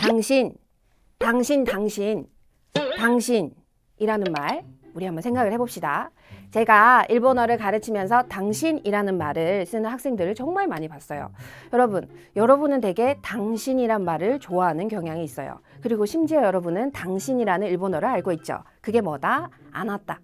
당신, 당신, 당신, 당신이라는 말 우리 한번 생각을 해봅시다. 제가 일본어를 가르치면서 당신이라는 말을 쓰는 학생들을 정말 많이 봤어요. 여러분, 여러분은 되게 당신이란 말을 좋아하는 경향이 있어요. 그리고 심지어 여러분은 당신이라는 일본어를 알고 있죠. 그게 뭐다? 아나따.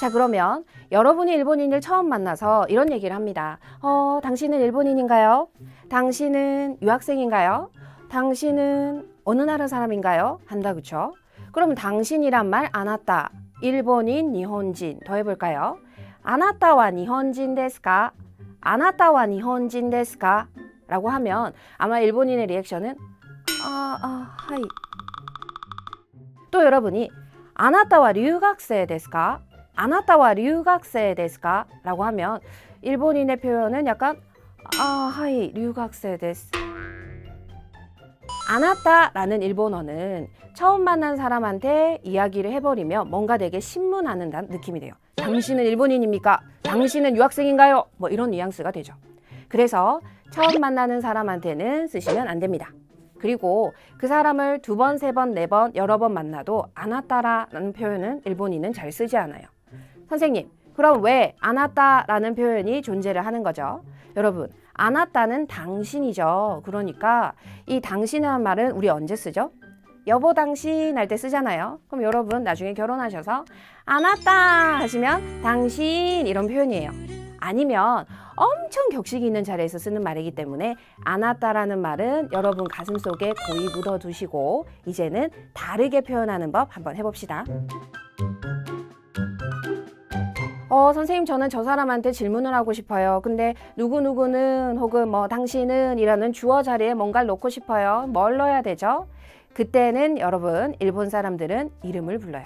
자, 그러면 여러분이 일본인을 처음 만나서 이런 얘기를 합니다. 어, 당신은 일본인인가요? 당신은 유학생인가요? 당신은 어느 나라 사람인가요? 한다 그쵸? 그럼 당신이란 말 아나타 일본인 니혼진 더해볼까요? 아나타와 니혼진 데스까? 아나타와 니혼진 데스까? 라고 하면 아마 일본인의 리액션은 아, 아, 하이 또 여러분이 아나타와 류학세 데스까? 아나타와 류학세 데스까? 라고 하면 일본인의 표현은 약간 아, 하이 류학세 데스 아나따라는 일본어는 처음 만난 사람한테 이야기를 해버리면 뭔가 되게 신문하는 단- 느낌이 돼요. 당신은 일본인입니까? 당신은 유학생인가요? 뭐 이런 뉘앙스가 되죠. 그래서 처음 만나는 사람한테는 쓰시면 안 됩니다. 그리고 그 사람을 두 번, 세 번, 네 번, 여러 번 만나도 아나따라는 표현은 일본인은 잘 쓰지 않아요. 선생님, 그럼 왜 아나따라는 표현이 존재를 하는 거죠? 여러분, 아나따는 당신이죠. 그러니까 이 당신이라는 말은 우리 언제 쓰죠? 여보 당신 할 때 쓰잖아요. 그럼 여러분 나중에 결혼하셔서 아나따 하시면 당신 이런 표현이에요. 아니면 엄청 격식이 있는 자리에서 쓰는 말이기 때문에 아나따라는 말은 여러분 가슴 속에 고이 묻어 두시고 이제는 다르게 표현하는 법 한번 해봅시다. 어, 선생님, 저는 저 사람한테 질문을 하고 싶어요. 근데 누구누구는 혹은 뭐 당신은 이라는 주어 자리에 뭔가를 놓고 싶어요. 뭘 넣어야 되죠? 그때는 여러분, 일본 사람들은 이름을 불러요.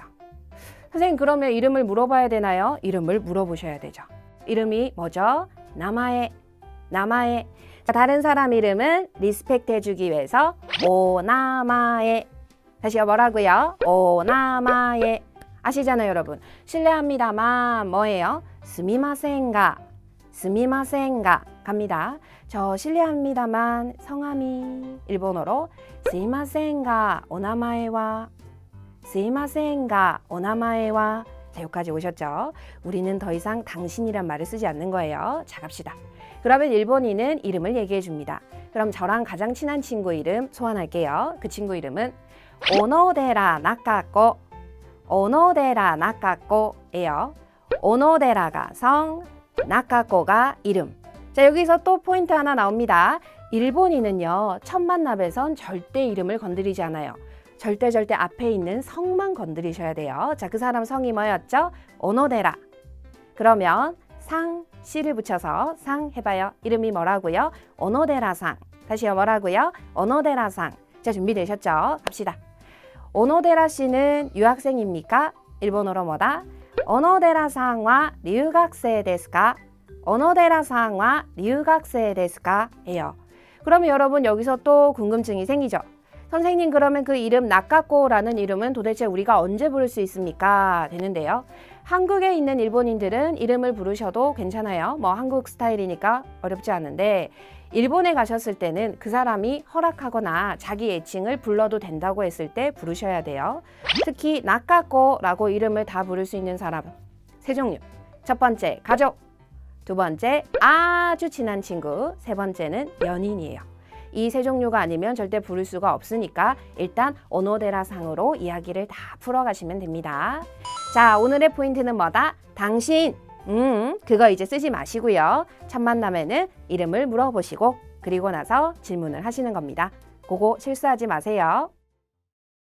선생님, 그러면 이름을 물어봐야 되나요? 이름을 물어보셔야 되죠. 이름이 뭐죠? 나마에, 나마에. 자, 다른 사람 이름은 리스펙트 해주기 위해서 오나마에. 다시요, 뭐라고요? 오나마에. 아시잖아요, 여러분. 실례합니다만 뭐예요? 스미마센가, 스미마센가 갑니다. 저 실례합니다만 성함이 일본어로 스미마센가 오나마에와 스미마센가 오나마에와 자, 여기까지 오셨죠? 우리는 더 이상 당신이란 말을 쓰지 않는 거예요. 자, 갑시다. 그러면 일본인은 이름을 얘기해 줍니다. 그럼 저랑 가장 친한 친구 이름 소환할게요. 그 친구 이름은 오노데라 나카코 오노데라 나카코예요. 오노데라가 성, 나카코가 이름. 자, 여기서 또 포인트 하나 나옵니다. 일본인은요, 첫 만남에선 절대 이름을 건드리지 않아요. 절대 절대 앞에 있는 성만 건드리셔야 돼요. 자, 그 사람 성이 뭐였죠? 오노데라. 그러면 상, 시를 붙여서 상 해봐요. 이름이 뭐라고요? 오노데라상. 다시요, 뭐라고요? 오노데라상. 자, 준비되셨죠? 갑시다. 오노데라 씨는 유학생입니까? 일본어로 뭐다? 오노데라さんは 留学生 ですか? 오노데라さんは 留学生 ですか? 예요. 그러면 여러분 여기서 또 궁금증이 생기죠. 선생님 그러면 그 이름 나카코라는 이름은 도대체 우리가 언제 부를 수 있습니까? 되는데요. 한국에 있는 일본인들은 이름을 부르셔도 괜찮아요. 뭐 한국 스타일이니까 어렵지 않은데 일본에 가셨을 때는 그 사람이 허락하거나 자기 애칭을 불러도 된다고 했을 때 부르셔야 돼요. 특히 나카코라고 이름을 다 부를 수 있는 사람 세 종류. 첫 번째 가족, 두 번째 아주 친한 친구, 세 번째는 연인이에요. 이 세 종류가 아니면 절대 부를 수가 없으니까 일단 오노데라 상으로 이야기를 다 풀어가시면 됩니다. 자, 오늘의 포인트는 뭐다? 당신. 음, 그거 이제 쓰지 마시고요. 첫 만남에는 이름을 물어보시고 그리고 나서 질문을 하시는 겁니다. 그거 실수하지 마세요.